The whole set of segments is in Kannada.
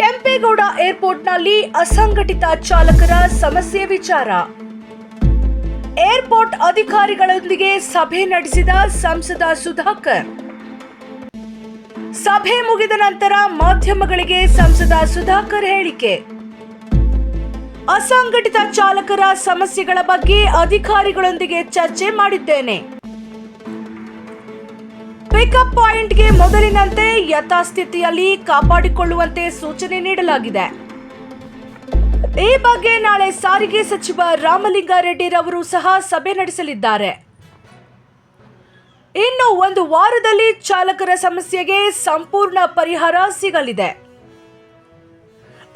ಕೆಂಪೇಗೌಡ ಏರ್ಪೋರ್ಟ್ನಲ್ಲಿ ಅಸಂಘಟಿತ ಚಾಲಕರ ಸಮಸ್ಯೆ ವಿಚಾರ. ಏರ್ಪೋರ್ಟ್ ಅಧಿಕಾರಿಗಳೊಂದಿಗೆ ಸಭೆ ನಡೆಸಿದ ಸಂಸದ ಸುಧಾಕರ್. ಸಭೆ ಮುಗಿದ ನಂತರ ಮಾಧ್ಯಮಗಳಿಗೆ ಸಂಸದ ಸುಧಾಕರ್ ಹೇಳಿಕೆ. ಅಸಂಘಟಿತ ಚಾಲಕರ ಸಮಸ್ಯೆಗಳ ಬಗ್ಗೆ ಅಧಿಕಾರಿಗಳೊಂದಿಗೆ ಚರ್ಚೆ ಮಾಡಿದ್ದೇನೆ. ಪಿಕಪ್ ಪಾಯಿಂಟ್ಗೆ ಮೊದಲಿನಂತೆ ಯಥಾಸ್ಥಿತಿಯಲ್ಲಿ ಕಾಪಾಡಿಕೊಳ್ಳುವಂತೆ ಸೂಚನೆ ನೀಡಲಾಗಿದೆ. ಈ ಬಗ್ಗೆ ನಾಳೆ ಸಾರಿಗೆ ಸಚಿವ ರಾಮಲಿಂಗಾರೆಡ್ಡಿರವರು ಸಹ ಸಭೆ ನಡೆಸಲಿದ್ದಾರೆ. ಇನ್ನು ಒಂದು ವಾರದಲ್ಲಿ ಚಾಲಕರ ಸಮಸ್ಯೆಗೆ ಸಂಪೂರ್ಣ ಪರಿಹಾರ ಸಿಗಲಿದೆ.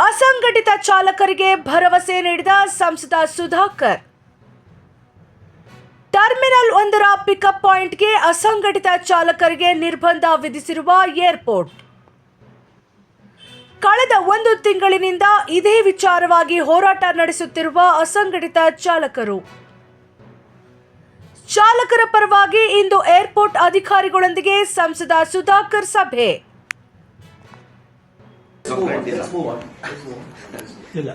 ಅಸಂಘಟಿತ ಚಾಲಕರಿಗೆ ಭರವಸೆ ನೀಡಿದ ಸಂಸದ ಸುಧಾಕರ್. ಟರ್ಮಿನಲ್ ಒಂದರ ಪಿಕಪ್ ಪಾಯಿಂಟ್ಗೆ ಅಸಂಘಟಿತ ಚಾಲಕರಿಗೆ ನಿರ್ಬಂಧ ವಿಧಿಸಿರುವ ಏರ್ಪೋರ್ಟ್. ಕಳೆದ ಒಂದು ತಿಂಗಳಿನಿಂದ ಇದೇ ವಿಚಾರವಾಗಿ ಹೋರಾಟ ನಡೆಸುತ್ತಿರುವ ಅಸಂಘಟಿತ ಚಾಲಕರು. ಚಾಲಕರ ಪರವಾಗಿ ಇಂದು ಏರ್ಪೋರ್ಟ್ ಅಧಿಕಾರಿಗಳೊಂದಿಗೆ ಸಂಸದ ಸುಧಾಕರ್ ಸಭೆ. ಇಲ್ಲ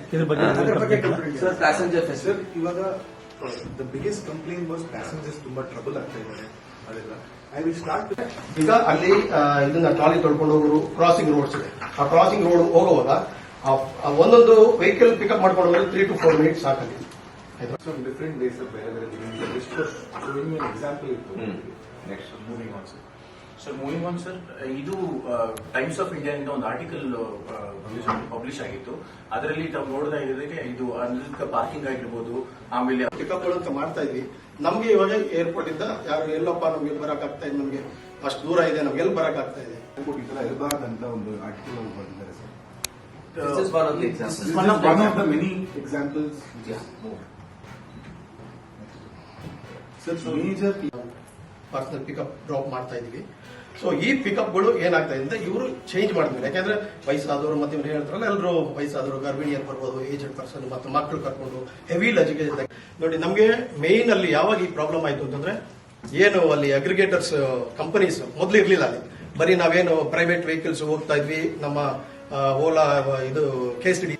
the biggest complaint was passengers ತುಂಬಾ ಟ್ರಬಲ್ ಆಗ್ತಾ ಇದ್ದಾರೆ. ಅದೆಲ್ಲ. ಐ ವಿಲ್ ಸ್ಟಾರ್ಟ್ ಈಗ ಅಲ್ಲಿ ಇದನ್ನ ಟ್ರಾಲಿ ತೊಳ್ಕೊಂಡು ಹೋಗೋರು ಕ್ರಾಸಿಂಗ್ ರೋಡ್ಸ್ ಇದೆ. ಆ ಕ್ರಾಸಿಂಗ್ ರೋಡ್ ಹೋಗುವಾಗ ಒಂದೊಂದು ವೆಹಿಕಲ್ ಪಿಕಪ್ ಮಾಡ್ಕೊಂಡು ಹೋದ್ರೆ ತ್ರೀ ಟು ಫೋರ್ ಮಿನಿಟ್ಸ್ ಸಾಕಾಗಿದೆ ಡಿಫ್ರೆಂಟ್ ಡಿಫರೆಂಟ್ ಡೇಸ್ ಬೇರೆ ಬೇರೆ ಎಕ್ಸಾಂಪಲ್ ಇತ್ತು next moving on sir moving on sir ಇದು ಟೈಮ್ಸ್ ಆಫ್ ಇಂಡಿಯಾ ಇಂದ ಒಂದು ಆರ್ಟಿಕಲ್ ಪಬ್ಲಿಷ್ ಆಗಿತ್ತು. ಅದರಲ್ಲಿ ತಾವು ನೋಡೋದಾಗಿರೋದಕ್ಕೆ ಇದು ಅನಧಿಕೃತ ಪಾರ್ಕಿಂಗ್ ಆಗಿರ್ಬೋದು ಆಮೇಲೆ ಪಿಕಪ್ ಅಂತ ಮಾಡ್ತಾ ಇದ್ವಿ. ನಮ್ಗೆ ಇವಾಗ ಏರ್ಪೋರ್ಟ್ ಇಂದ ಯಾರು ಎಲ್ಲಪ್ಪ ನಮ್ಗೆ ಬರಕ್ ಆಗ್ತಾ ಇದೆ ನಮ್ಗೆ? ಅಷ್ಟು ದೂರ ಇದೆ ನಮ್ಗೆ ಎಲ್ಲಿ ಬರಕ್ ಆಗ್ತಾ ಇದೆ? ಈ ತರ ಇರಬಾರ್ದಂತ ಒಂದು ಆರ್ಟಿಕಲ್ ಬರೆದಿದ್ದಾರೆ sir this is one of the examples one of one of the many examples sir major personal pickup drop ಮಾಡ್ತಾ ಇದೀವಿ ಸೊ ಈ ಪಿಕಪ್ಗಳು ಏನಾಗ್ತಾ ಇದೆ ಇವರು ಚೇಂಜ್ ಮಾಡಿದ್ವಿ ಯಾಕಂದ್ರೆ ವಯಸ್ಸಾದವರು ಮತ್ತೆ ಇವ್ರು ಹೇಳ್ತಾರಲ್ಲ ಎಲ್ಲರೂ ವಯಸ್ಸಾದವರು, ಗರ್ಭಿಣಿಯರು ಬರ್ಬೋದು ಏಜೆಡ್ ಪರ್ಸನ್ ಮತ್ತೆ ಮಕ್ಕಳು ಕರ್ಕೊಂಡು ಹೆವಿ ಲಜಿಗೆ ನೋಡಿ, ನಮಗೆ ಮೇನ್ ಅಲ್ಲಿ ಯಾವಾಗ ಈ ಪ್ರಾಬ್ಲಮ್ ಆಯ್ತು ಅಂತಂದ್ರೆ, ಏನು ಅಲ್ಲಿ ಅಗ್ರಿಗೇಟರ್ಸ್ ಕಂಪನೀಸ್ ಮೊದಲು ಇರ್ಲಿಲ್ಲ ಅಲ್ಲಿ. ಬರೀ ನಾವೇನು ಪ್ರೈವೇಟ್ ವೆಹಿಕಲ್ಸ್ ಹೋಗ್ತಾ ಇದ್ವಿ, ನಮ್ಮ ಓಲಾ ಇದು ಕೆ ಟಿ